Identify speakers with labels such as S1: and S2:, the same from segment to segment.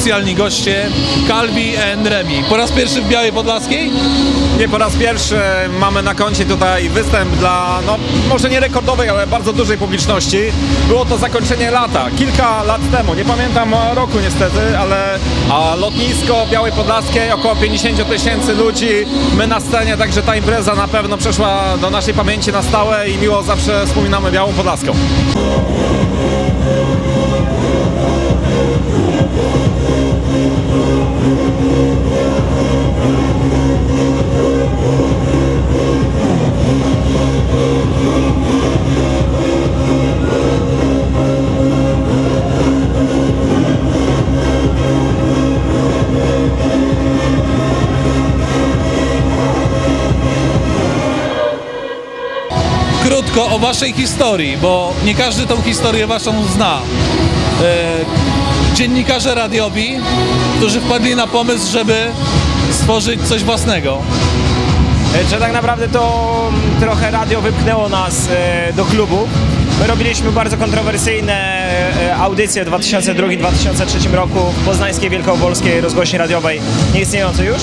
S1: specjalni goście Kalbi and Remi. Po raz pierwszy w Białej Podlaskiej?
S2: Nie po raz pierwszy mamy na koncie tutaj występ dla, no może nie rekordowej, ale bardzo dużej publiczności. Było to zakończenie lata, kilka lat temu, nie pamiętam roku niestety, ale a lotnisko Białej Podlaskiej, około 50 tysięcy ludzi, my na scenie, także ta impreza na pewno przeszła do naszej pamięci na stałe i miło zawsze wspominamy Białą Podlaską.
S1: Waszej historii, bo nie każdy tą historię waszą zna. E, dziennikarze radiowi, którzy wpadli na pomysł, żeby stworzyć coś własnego.
S3: że tak naprawdę to mm, trochę radio wypchnęło nas e, do klubu. My robiliśmy bardzo kontrowersyjne e, audycje w 2002-2003 roku w poznańskiej wielkopolskiej rozgłośni radiowej, nieistniejącej już.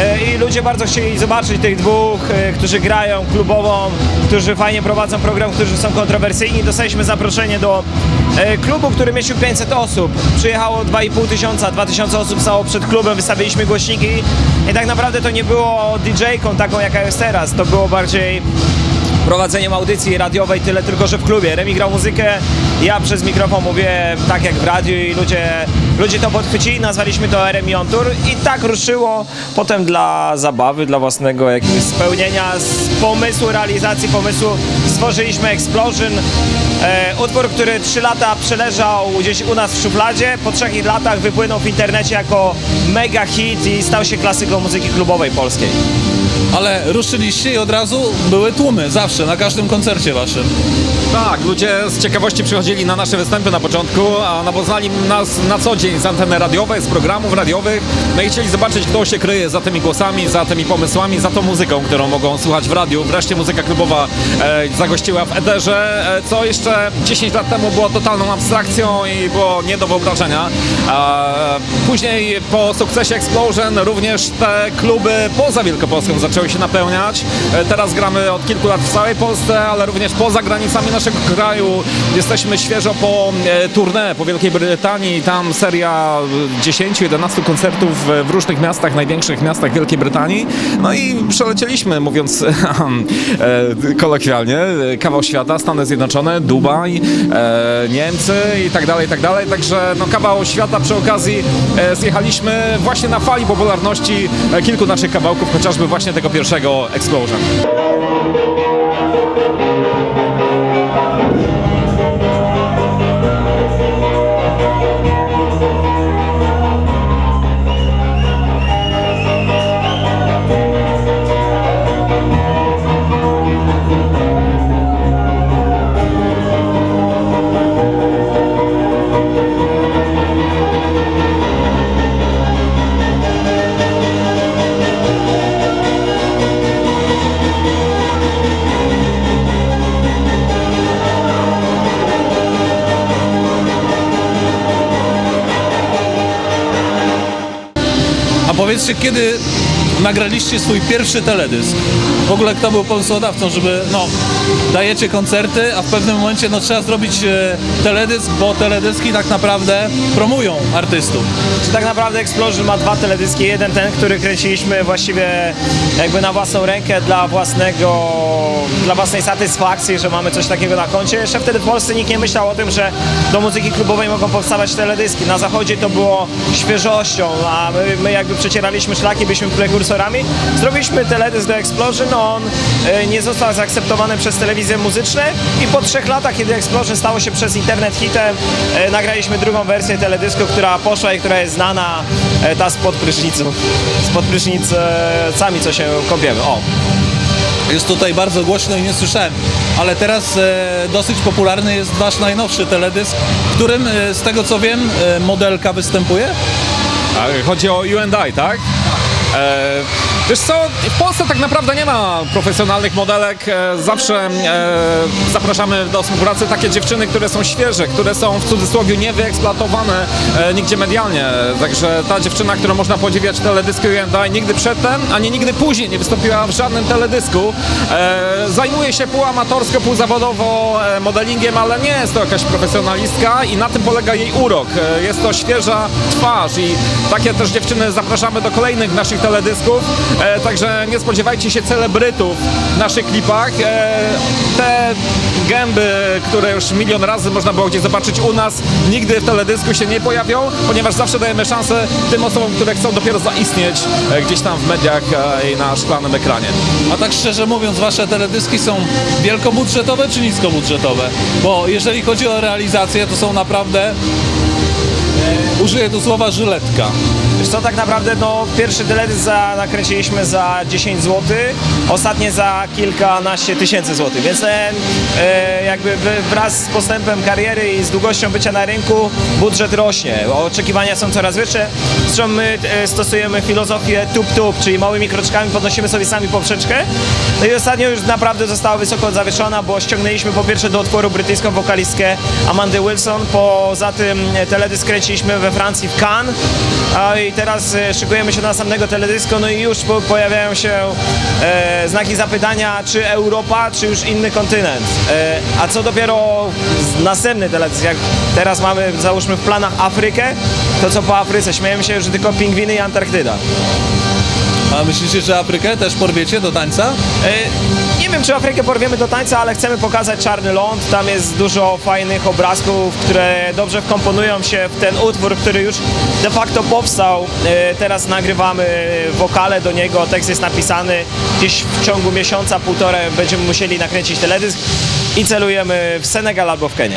S3: E, I ludzie bardzo chcieli zobaczyć tych dwóch, e, którzy grają klubową, którzy fajnie prowadzą program, którzy są kontrowersyjni. Dostaliśmy zaproszenie do e, klubu, który mieścił 500 osób. Przyjechało 2,5 tysiąca, 2000 osób stało przed klubem, wystawiliśmy głośniki i tak naprawdę to nie było DJ-ką taką jaka jest teraz, to było bardziej prowadzeniem audycji radiowej, tyle tylko, że w klubie. Remi grał muzykę, ja przez mikrofon mówię tak jak w radiu i ludzie, ludzie to podchwycili, nazwaliśmy to Remi On Tour i tak ruszyło. Potem dla zabawy, dla własnego jakiegoś spełnienia, z pomysłu, realizacji pomysłu stworzyliśmy Explosion, e, utwór, który 3 lata przeleżał gdzieś u nas w szufladzie, po trzech latach wypłynął w internecie jako mega hit i stał się klasyką muzyki klubowej polskiej.
S1: Ale ruszyliście i od razu były tłumy, zawsze, na każdym koncercie waszym.
S2: Tak, ludzie z ciekawości przychodzili na nasze występy na początku, a no, poznali nas na co dzień z anteny radiowej, z programów radiowych. No i chcieli zobaczyć, kto się kryje za tymi głosami, za tymi pomysłami, za tą muzyką, którą mogą słuchać w radiu. Wreszcie muzyka klubowa e, zagościła w Ederze, e, co jeszcze 10 lat temu było totalną abstrakcją i było nie do wyobrażenia. E, później po sukcesie Explosion również te kluby poza Wielkopolską zaczęły się napełniać. E, teraz gramy od kilku lat w całej Polsce, ale również poza granicami naszego kraju. Jesteśmy świeżo po e, tournée po Wielkiej Brytanii. Tam seria e, 10-11 koncertów w różnych miastach, największych miastach Wielkiej Brytanii. No i przelecieliśmy, mówiąc e, kolokwialnie, e, kawał świata, Stany Zjednoczone, Dubaj, e, Niemcy i tak dalej, i tak dalej. Także no, kawał świata przy okazji e, zjechaliśmy właśnie na fali popularności e, kilku naszych kawałków, chociażby właśnie tego pierwszego Explosion.
S1: Powiedzcie, kiedy nagraliście swój pierwszy teledysk? W ogóle kto był pomysłodawcą, żeby, no, dajecie koncerty, a w pewnym momencie, no, trzeba zrobić e, teledysk, bo teledyski tak naprawdę promują artystów.
S3: Czy tak naprawdę Explosion ma dwa teledyski. Jeden ten, który kręciliśmy właściwie jakby na własną rękę dla własnego, dla własnej satysfakcji, że mamy coś takiego na koncie. Jeszcze wtedy w Polsce nikt nie myślał o tym, że do muzyki klubowej mogą powstawać teledyski. Na zachodzie to było świeżością, a my, my jakby przecieraliśmy szlaki, byliśmy prekursorami. Zrobiliśmy teledysk do Explosion, on e, nie został zaakceptowany przez telewizje muzyczne i po trzech latach, kiedy Explosion stało się przez internet hitem, e, nagraliśmy drugą wersję teledysku, która poszła i która jest znana, e, ta spod prysznicu, spod prysznicami, co się kąpiemy. O,
S1: Jest tutaj bardzo głośno i nie słyszałem, ale teraz e, dosyć popularny jest wasz najnowszy teledysk, w którym, e, z tego co wiem, e, modelka występuje.
S2: Chodzi o U&I, tak? E, Wiesz co, w Polsce tak naprawdę nie ma profesjonalnych modelek. E, Zawsze e, zapraszamy do współpracy takie dziewczyny, które są świeże, które są w cudzysłowie niewyeksploatowane e, nigdzie medialnie. Także ta dziewczyna, którą można podziwiać w teledysku U&I nigdy przedtem, ani nigdy później nie wystąpiła w żadnym teledysku. E, Zajmuje się półamatorsko, półzawodowo e, modelingiem, ale nie jest to jakaś profesjonalistka i na tym polega jej urok. E, Jest to świeża twarz i takie też dziewczyny zapraszamy do kolejnych naszych teledysków. E, Także nie spodziewajcie się celebrytów w naszych klipach. E, Te gęby, które już milion razy można było gdzieś zobaczyć u nas, nigdy w teledysku się nie pojawią, ponieważ zawsze dajemy szansę tym osobom, które chcą dopiero zaistnieć e, gdzieś tam w mediach e, i na szklanym ekranie.
S1: A tak szczerze mówiąc, wasze teledyski są wielkobudżetowe czy niskobudżetowe? Bo jeżeli chodzi o realizację, to są naprawdę, użyję tu słowa żyletka.
S3: Wiesz co, tak naprawdę no, pierwszy teledysk za, nakręciliśmy za 10 zł, ostatnie za kilkanaście tysięcy złotych, więc ten, e, jakby wraz z postępem kariery i z długością bycia na rynku budżet rośnie, oczekiwania są coraz wyższe, zresztą my e, stosujemy filozofię tup-tup, czyli małymi kroczkami podnosimy sobie sami poprzeczkę, no i ostatnio już naprawdę została wysoko zawieszona, bo ściągnęliśmy po pierwsze do utworu brytyjską wokalistkę Amandy Wilson, poza tym e, teledysk kręciliśmy we Francji w Cannes, a i teraz e, szykujemy się do następnego teledysku, no i już po, pojawiają się e, znaki zapytania, czy Europa, czy już inny kontynent. E, a co dopiero następny teledysk, jak teraz mamy, załóżmy w planach Afrykę, to co po Afryce? Śmiejemy się, że tylko pingwiny i Antarktyda.
S1: A myślicie, że Afrykę też porwiecie do tańca?
S3: Nie wiem, czy Afrykę porwiemy do tańca, ale chcemy pokazać Czarny Ląd. Tam jest dużo fajnych obrazków, które dobrze wkomponują się w ten utwór, który już de facto powstał. E, Teraz nagrywamy wokale do niego, tekst jest napisany. Gdzieś w ciągu miesiąca, półtora będziemy musieli nakręcić teledysk i celujemy w Senegal albo w Kenię.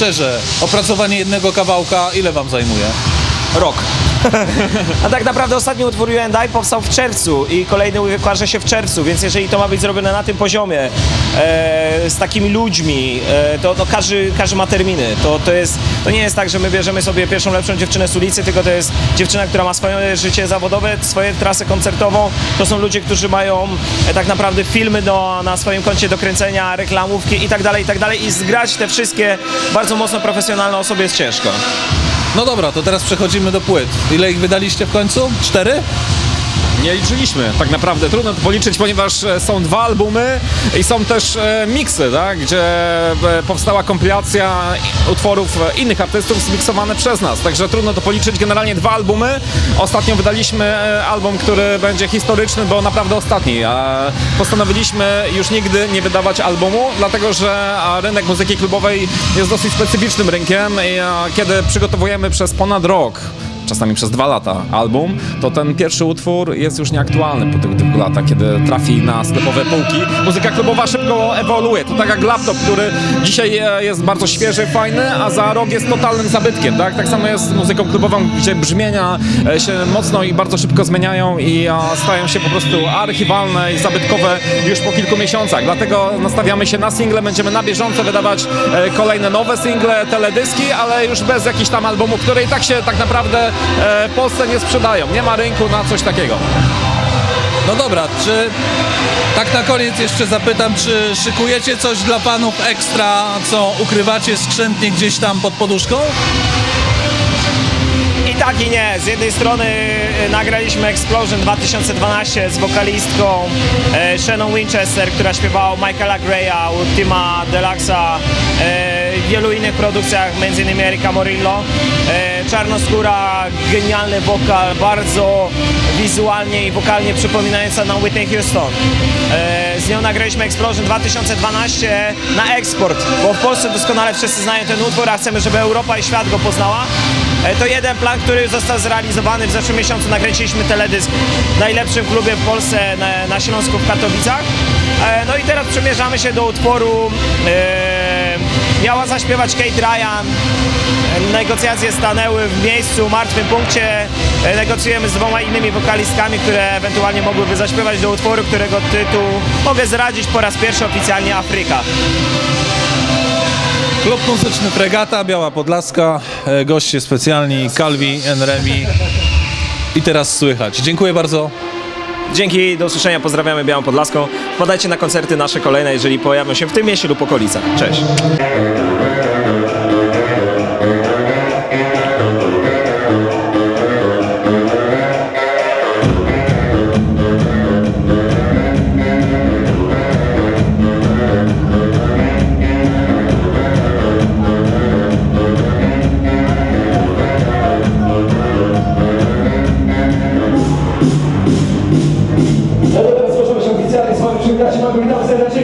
S1: Szczerze, opracowanie jednego kawałka ile wam zajmuje?
S2: Rok.
S3: A tak naprawdę ostatni utwór U&I powstał w czerwcu i kolejny ukaże się w czerwcu, więc jeżeli to ma być zrobione na tym poziomie, e, z takimi ludźmi, e, to, każdy, każdy ma terminy. To, to, jest, to nie jest tak, że my bierzemy sobie pierwszą lepszą dziewczynę z ulicy, tylko to jest dziewczyna, która ma swoje życie zawodowe, swoją trasę koncertową. To są ludzie, którzy mają e, tak naprawdę filmy do, na swoim koncie do kręcenia, reklamówki i tak dalej, i tak dalej. I zgrać te wszystkie bardzo mocno profesjonalne osoby jest ciężko.
S1: No dobra, to teraz przechodzimy do płyt. Ile ich wydaliście w końcu? Cztery?
S2: Nie liczyliśmy, tak naprawdę. Trudno to policzyć, ponieważ e, są dwa albumy i są też e, miksy, tak? gdzie e, powstała kompilacja utworów innych artystów zmiksowane przez nas. Także trudno to policzyć. Generalnie dwa albumy. Ostatnio wydaliśmy album, który będzie historyczny, bo naprawdę ostatni. Postanowiliśmy już nigdy nie wydawać albumu, dlatego że rynek muzyki klubowej jest dosyć specyficznym rynkiem kiedy przygotowujemy przez ponad rok czasami przez dwa lata album, to ten pierwszy utwór jest już nieaktualny po tych dwóch latach, kiedy trafi na sklepowe półki. Muzyka klubowa szybko ewoluuje. To tak jak laptop, który dzisiaj e, jest bardzo świeży, fajny, a za rok jest totalnym zabytkiem. Tak, tak samo jest z muzyką klubową, gdzie brzmienia e, się mocno i bardzo szybko zmieniają i e, stają się po prostu archiwalne i zabytkowe już po kilku miesiącach. Dlatego nastawiamy się na single, będziemy na bieżąco wydawać kolejne nowe single, teledyski, ale już bez jakichś tam albumów, które i tak się tak naprawdę w Polsce nie sprzedają. Nie ma rynku na coś takiego.
S1: No dobra, czy tak na koniec jeszcze zapytam, czy szykujecie coś dla panów ekstra, co ukrywacie skrzętnie gdzieś tam pod poduszką?
S3: tak i nie. Z jednej strony e, nagraliśmy Explosion 2012 z wokalistką e, Shannon Winchester, która śpiewała Michaela Greya, u Tima Deluxa, e, wielu innych produkcjach, m.in. Erika Morillo. E, czarnoskóra, genialny wokal, bardzo wizualnie i wokalnie przypominająca nam Whitney Houston. E, z nią nagraliśmy Explosion 2012 na eksport, bo w Polsce doskonale wszyscy znają ten utwór, a chcemy, żeby Europa i świat go poznała. E, To jeden plan, który został zrealizowany. W zeszłym miesiącu nakręciliśmy teledysk w najlepszym klubie w Polsce na, Śląsku w Katowicach. No i teraz przymierzamy się do utworu. Miała zaśpiewać Kate Ryan. Negocjacje stanęły w miejscu, martwym punkcie. Negocjujemy z dwoma innymi wokalistkami, które ewentualnie mogłyby zaśpiewać do utworu, którego tytuł mogę zdradzić po raz pierwszy oficjalnie Afryka.
S1: Klub muzyczny Fregata, Biała Podlaska, e, goście specjalni Calvi, Enremi. I teraz słychać. Dziękuję bardzo.
S3: Dzięki, do usłyszenia, pozdrawiamy Białą Podlaską. Podajcie na koncerty nasze kolejne, jeżeli pojawią się w tym mieście lub okolicach. Cześć!
S4: Ja teraz proszę się oficjalnie z moim przyjacielem, witam serdecznie.